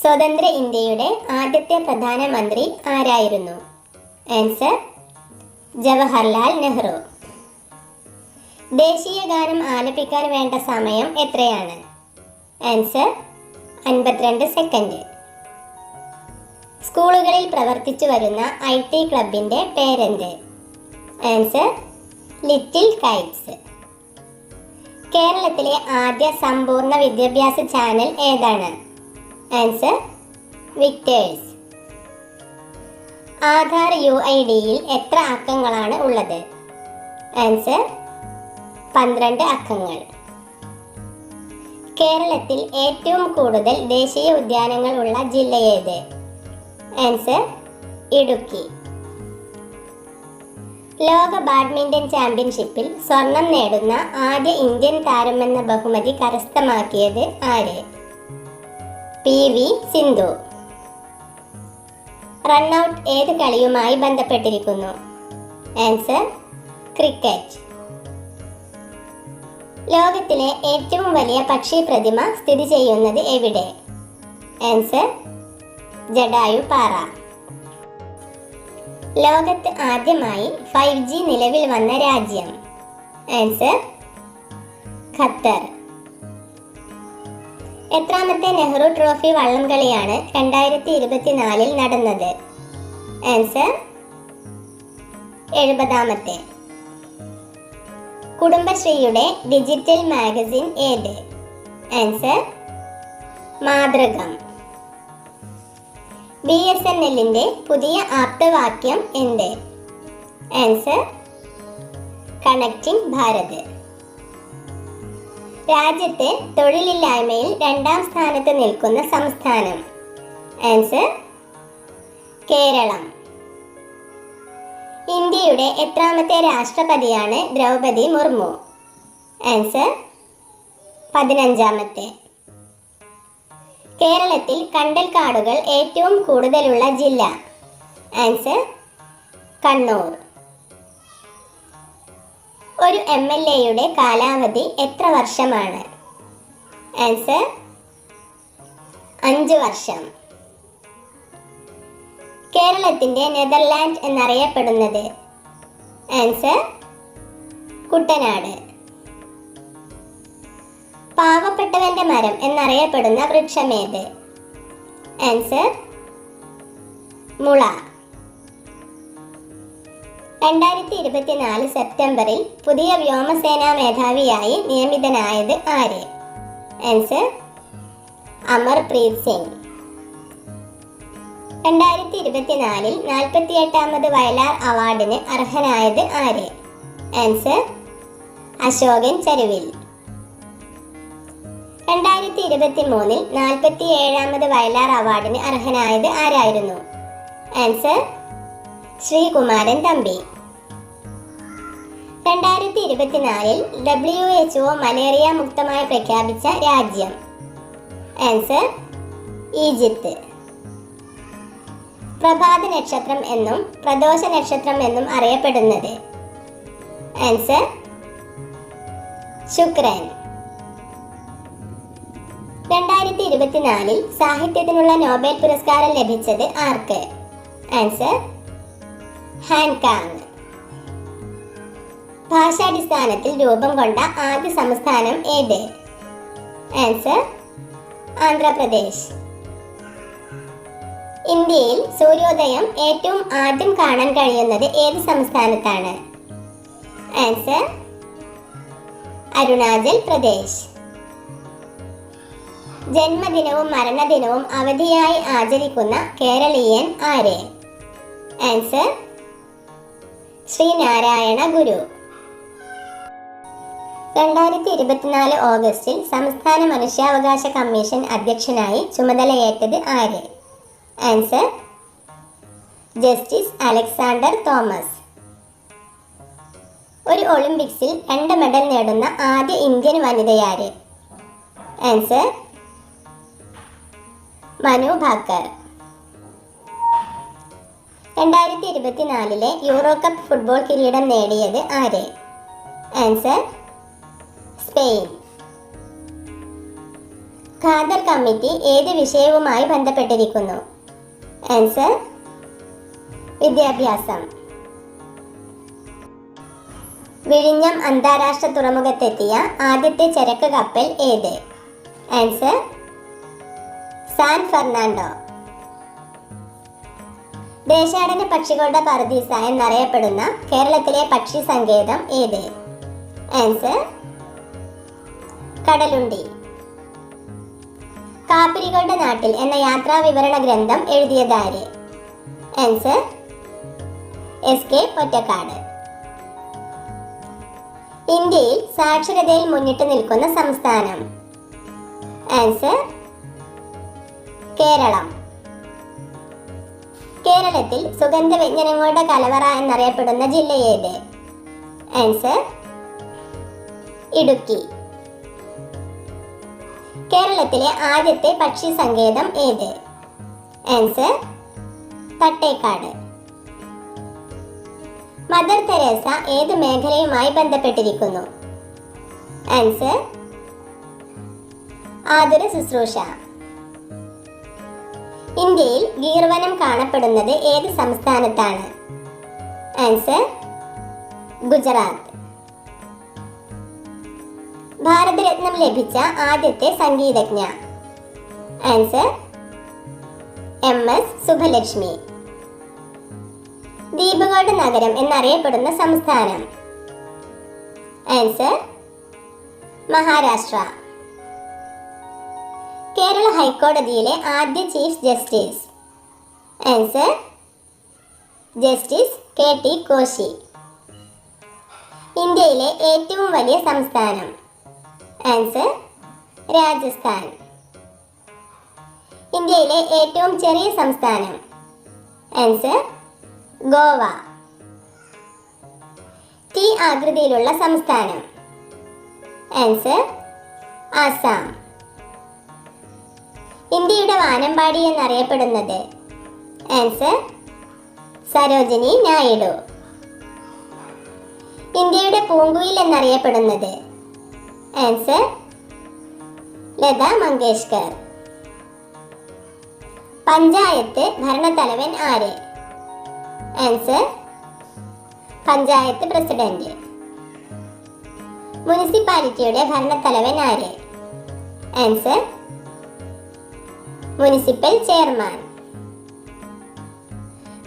സ്വതന്ത്ര ഇന്ത്യയുടെ ആദ്യത്തെ പ്രധാനമന്ത്രി ആരായിരുന്നു? ആൻസർ ജവഹർലാൽ നെഹ്റു. ദേശീയ ഗാനം ആലപിക്കാൻ വേണ്ട സമയം എത്രയാണ്? ആൻസർ അൻപത്തിരണ്ട് സെക്കൻഡ് സ്കൂളുകളിൽ പ്രവർത്തിച്ചു വരുന്ന ഐ ടി ക്ലബിന്റെ പേരെന്ത്? Answer little kites. കേരളത്തിലെ ആദ്യ സമ്പൂർണ വിദ്യാഭ്യാസ ചാനൽ ഏതാണ്? Answer Victers. Aadhaar U I ഡിയിൽ എത്ര അക്കങ്ങളാണ് ഉള്ളത്? ആൻസർ പന്ത്രണ്ട് അക്കങ്ങൾ. കേരളത്തിൽ ഏറ്റവും കൂടുതൽ ദേശീയ ഉദ്യാനങ്ങൾ ഉള്ള ജില്ലയേത് ആൻസർ ഇടുക്കി. ലോക ബാഡ്മിന്റൺ ചാമ്പ്യൻഷിപ്പിൽ സ്വർണം നേടുന്ന ആദ്യ ഇന്ത്യൻ താരമെന്ന ബഹുമതി കരസ്ഥമാക്കിയത് ആര്? P V Sindhu. റൺഔട്ട് ഏത് കളിയുമായി ബന്ധപ്പെട്ടിരിക്കുന്നു? Answer cricket. ലോകത്തിലെ ഏറ്റവും വലിയ പക്ഷി പ്രതിമ സ്ഥിതി ചെയ്യുന്നത് എവിടെ? ആൻസർ ജഡായു പാറ. ലോകത്ത് ആദ്യമായി ഫൈവ് ജി നിലവിൽ വന്ന രാജ്യം? Answer Qatar. എത്രാമത്തെ നെഹ്റു ട്രോഫി വള്ളംകളിയാണ് രണ്ടായിരത്തി ഇരുപത്തിനാലിൽ നടന്നത്. ആൻസർ എഴുപതാമത്തെ. കുടുംബശ്രീയുടെ ഡിജിറ്റൽ മാഗസിൻ ഏത്? Answer Mathrukam. B S N എല്ലിന്റെ പുതിയ ആപ്തവാക്യം എന്ത്? Answer connecting Bharat. രാജ്യത്തെ തൊഴിലില്ലായ്മയിൽ രണ്ടാം സ്ഥാനത്ത് നിൽക്കുന്ന സംസ്ഥാനം. ആൻസർ കേരളം. ഇന്ത്യയുടെ എത്രാമത്തെ രാഷ്ട്രപതിയാണ് ദ്രൗപദി മുർമു? ആൻസർ പതിനഞ്ചാമത്തെ. കേരളത്തിൽ കണ്ടൽക്കാടുകൾ ഏറ്റവും കൂടുതലുള്ള ജില്ല. ആൻസർ കണ്ണൂർ. ഒരു എം എൽ എയുടെ കാലാവധി എത്ര വർഷമാണ്? ആൻസർ അഞ്ച് വർഷം. കേരളത്തിന്റെ നെതർലാൻഡ് എന്നറിയപ്പെടുന്നത്? ആൻസർ കുട്ടനാട്. പാവപ്പെട്ടവന്റെ മരം എന്നറിയപ്പെടുന്ന വൃക്ഷമേത്? ആൻസർ മുള. രണ്ടായിരത്തി ഇരുപത്തിനാല് സെപ്റ്റംബറിൽ പുതിയ വ്യോമസേനാ മേധാവിയായി നിയമിതനായത് ആര്? ആൻസർ അമർപ്രീത് സിംഗ്. രണ്ടായിരത്തി ഇരുപത്തിനാലിൽ നാൽപ്പത്തി എട്ടാമത് വയലാർ അവാർഡിന് അർഹനായത് ആര്? ആൻസർ അശോകൻ ചരുവിൽ. രണ്ടായിരത്തി ഇരുപത്തി മൂന്നിൽ നാൽപ്പത്തി ഏഴാമത് വയലാർ അവാർഡിന് അർഹനായത് ആരായിരുന്നു? ആൻസർ ശ്രീകുമാരൻ തമ്പി. രണ്ടായിരത്തി ഇരുപത്തിനാലിൽ ഡബ്ല്യു എച്ച് ഒ മലേറിയ മുക്തമായി പ്രഖ്യാപിച്ച രാജ്യം. Answer Egypt. പ്രഭാത നക്ഷത്രം എന്നും പ്രദോഷ നക്ഷത്രം എന്നും അറിയപ്പെടുന്നത്. ആൻസർ ശുക്രൻ. രണ്ടായിരത്തി ഇരുപത്തിനാലിൽ സാഹിത്യത്തിനുള്ള നോബൽ പുരസ്കാരം ലഭിച്ചത് ആർക്ക്? ആൻസർ ഹാൻകാങ്. ഭാഷാടിസ്ഥാനത്തിൽ രൂപം കൊണ്ട ആദ്യ സംസ്ഥാനം ഏത്? ആൻസർ ആന്ധ്രാപ്രദേശ്. ഇന്ത്യയിൽ സൂര്യോദയം ഏറ്റവും ആദ്യം കാണാൻ കഴിയുന്നത് ഏത് സംസ്ഥാനത്താണ്? ആൻസർ അരുണാചൽ പ്രദേശ്. ജന്മദിനവും മരണദിനവും അവധിയായി ആചരിക്കുന്ന കേരളീയൻ ആര്? ആൻസർ ശ്രീനാരായണ ഗുരു. രണ്ടായിരത്തി ഇരുപത്തിനാല് ഓഗസ്റ്റിൽ സംസ്ഥാന മനുഷ്യാവകാശ കമ്മീഷൻ അധ്യക്ഷനായി ചുമതലയേറ്റത് ആര്? Answer justice Alexander Thomas. ഒരു ഒളിമ്പിക്സിൽ രണ്ട് മെഡൽ നേടുന്ന ആദ്യ ഇന്ത്യൻ വനിതയാര് ആൻസർ മനു ഭാക്കർ. രണ്ടായിരത്തി ഇരുപത്തിനാലിലെ യൂറോ കപ്പ് ഫുട്ബോൾ കിരീടം നേടിയത് ആര്? Answer Spain. ഖാദർ കമ്മിറ്റി ഏത് വിഷയവുമായി ബന്ധപ്പെട്ടിരിക്കുന്നു? ആൻസർ വിദ്യാഭ്യാസം. വിഴിഞ്ഞം അന്താരാഷ്ട്ര തുറമുഖത്തെത്തിയ ആദ്യത്തെ ചരക്ക് കപ്പൽ ഏത്? Answer San Fernando. ദേശാടന പക്ഷികളുടെ പറുദീസ എന്നറിയപ്പെടുന്ന കേരളത്തിലെ പക്ഷി സങ്കേതം ഏത്? ആൻസർ കടലുണ്ടി. കാപ്പിരികളുടെ നാട്ടിൽ എന്ന യാത്രാ വിവരണ ഗ്രന്ഥം എഴുതിയതാര്? Answer S K Pottekkatt. ഇന്ത്യയിൽ സാക്ഷരതയിൽ മുന്നിട്ട് നിൽക്കുന്ന സംസ്ഥാനം. ആൻസർ കേരളം. കേരളത്തിൽ സുഗന്ധ വ്യഞ്ജനങ്ങളുടെ കലവറ എന്നറിയപ്പെടുന്ന ജില്ല ആൻസർ ഇടുക്കി. കേരളത്തിലെ ആദ്യത്തെ പക്ഷി സങ്കേതം ഏത്? ആൻസർ തട്ടേക്കാട്. മദർ തെരേസ ഏത് മേഖലയുമായി ബന്ധപ്പെട്ടിരിക്കുന്നു? ആൻസർ ആതുര ശുശ്രൂഷ. ഇന്ത്യയിൽ ഗീർവനം കാണപ്പെടുന്നത് ഏത് സംസ്ഥാനത്താണ്? ആൻസർ ഗുജറാത്ത്. ഭാരതരത്നം ലഭിച്ച ആദ്യത്തെ സംഗീതജ്ഞ. ആൻസർ എം എസ് സുഭലക്ഷ്മി ദ്വീപുകളുടെ നഗരം എന്നറിയപ്പെടുന്ന സംസ്ഥാനം. ആൻസർ മഹാരാഷ്ട്ര. കേരള ഹൈക്കോടതിയിലെ ആദ്യ chief justice. Answer justice K T Koshy. ഇന്ത്യയിലെ ഏറ്റവും വലിയ സംസ്ഥാനം. ആൻസർ രാജസ്ഥാൻ. ഇന്ത്യയിലെ ഏറ്റവും ചെറിയ സംസ്ഥാനം ആൻസർ ഗോവ. ടി ആകൃതിയിലുള്ള സംസ്ഥാനം ആൻസർ ആസാം. ഇന്ത്യയുടെ വാനമ്പാടി എന്നറിയപ്പെടുന്നത് ആൻസർ സരോജിനി നായിഡു. ഇന്ത്യയുടെ പൂങ്കുയിൽ എന്നറിയപ്പെടുന്നത് ആൻസർ ലത മങ്കേഷ്കർ. പഞ്ചായത്ത് ഭരണത്തലവൻ ആര്? Answer panchayat president. മുനിസിപ്പാലിറ്റിയുടെ ഭരണത്തലവൻ ആര്? Answer municipal chairman.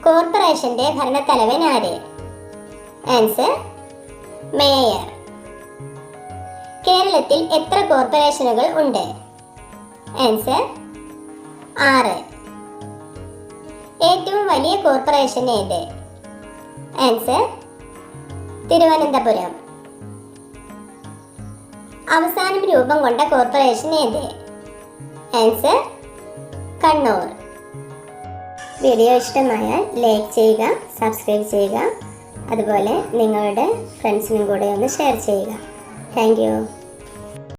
കോർപ്പറേഷന്റെ ഭരണത്തലവൻ ആര്? Answer mayor. കേരളത്തിൽ എത്ര കോർപ്പറേഷനുകൾ ഉണ്ട്? ആൻസർ ആറ്. ഏറ്റവും വലിയ കോർപ്പറേഷൻ ഏത്? ആൻസർ തിരുവനന്തപുരം. അവസാനം രൂപം കൊണ്ട കോർപ്പറേഷൻ ഏത്? ആൻസർ കണ്ണൂർ. വീഡിയോ ഇഷ്ടമായാൽ ലൈക്ക് ചെയ്യുക സബ്സ്ക്രൈബ് ചെയ്യുക. അതുപോലെ നിങ്ങളുടെ ഫ്രണ്ട്സിനും കൂടെ ഒന്ന് ഷെയർ ചെയ്യുക. താങ്ക്